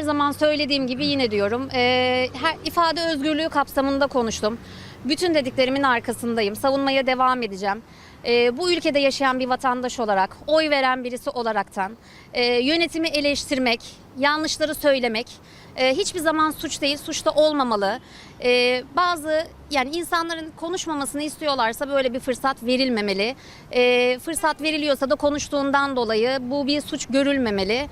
her zaman söylediğim gibi yine diyorum. Ee, her, ifade özgürlüğü kapsamında konuştum. Bütün dediklerimin arkasındayım. Savunmaya devam edeceğim. Ee, bu ülkede yaşayan bir vatandaş olarak, oy veren birisi olaraktan e, yönetimi eleştirmek, yanlışları söylemek e, hiçbir zaman suç değil, suç da olmamalı. E, bazı yani insanların konuşmamasını istiyorlarsa böyle bir fırsat verilmemeli. E, fırsat veriliyorsa da konuştuğundan dolayı bu bir suç görülmemeli.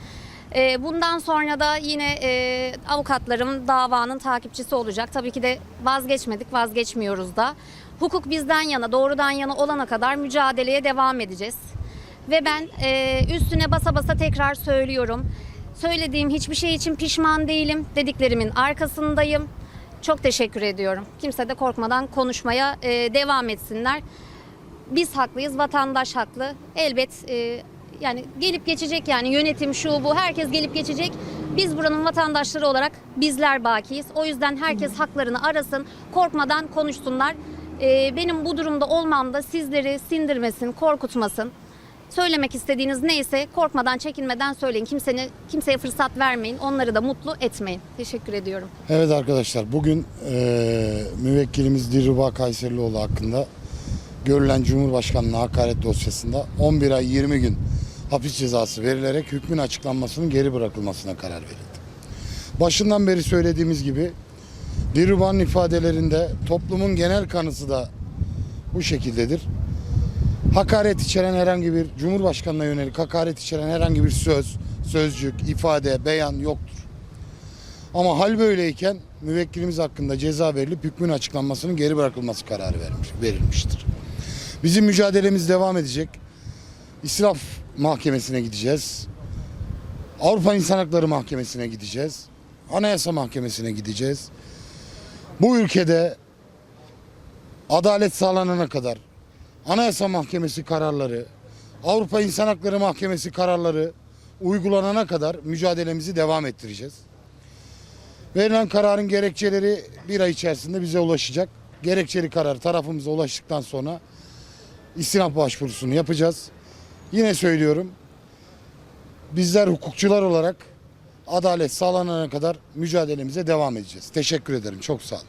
E, bundan sonra da yine e, avukatlarım davanın takipçisi olacak. Tabii ki de vazgeçmedik, vazgeçmiyoruz da. Hukuk bizden yana, doğrudan yana olana kadar mücadeleye devam edeceğiz. Ve ben e, üstüne basa basa tekrar söylüyorum. Söylediğim hiçbir şey için pişman değilim. Dediklerimin arkasındayım. Çok teşekkür ediyorum. Kimse de korkmadan konuşmaya e, devam etsinler. Biz haklıyız, vatandaş haklı. Elbet e, yani gelip geçecek yani yönetim şu bu herkes gelip geçecek. Biz buranın vatandaşları olarak bizler bakiyiz. O yüzden herkes haklarını arasın, korkmadan konuşsunlar. E, benim bu durumda olmam da sizleri sindirmesin, korkutmasın. Söylemek istediğiniz neyse korkmadan, çekinmeden söyleyin. Kimsene, kimseye fırsat vermeyin. Onları da mutlu etmeyin. Teşekkür ediyorum. Evet arkadaşlar bugün eee müvekkilimiz Dilruba Kayserlioğlu hakkında görülen Cumhurbaşkanlığı hakaret dosyasında 11 ay 20 gün hapis cezası verilerek hükmün açıklanmasının geri bırakılmasına karar verildi. Başından beri söylediğimiz gibi Dilruba'nın ifadelerinde toplumun genel kanısı da bu şekildedir. Hakaret içeren herhangi bir Cumhurbaşkanına yönelik hakaret içeren herhangi bir söz, sözcük, ifade, beyan yoktur. Ama hal böyleyken müvekkilimiz hakkında ceza verilip hükmün açıklanmasının geri bırakılması kararı vermiş, verilmiştir. Bizim mücadelemiz devam edecek. İsraf Mahkemesi'ne gideceğiz. Avrupa İnsan Hakları Mahkemesi'ne gideceğiz. Anayasa Mahkemesi'ne gideceğiz. Bu ülkede adalet sağlanana kadar Anayasa Mahkemesi kararları, Avrupa İnsan Hakları Mahkemesi kararları uygulanana kadar mücadelemizi devam ettireceğiz. Verilen kararın gerekçeleri bir ay içerisinde bize ulaşacak. Gerekçeli karar tarafımıza ulaştıktan sonra istinaf başvurusunu yapacağız. Yine söylüyorum. Bizler hukukçular olarak adalet sağlanana kadar mücadelemize devam edeceğiz. Teşekkür ederim. Çok sağ olun.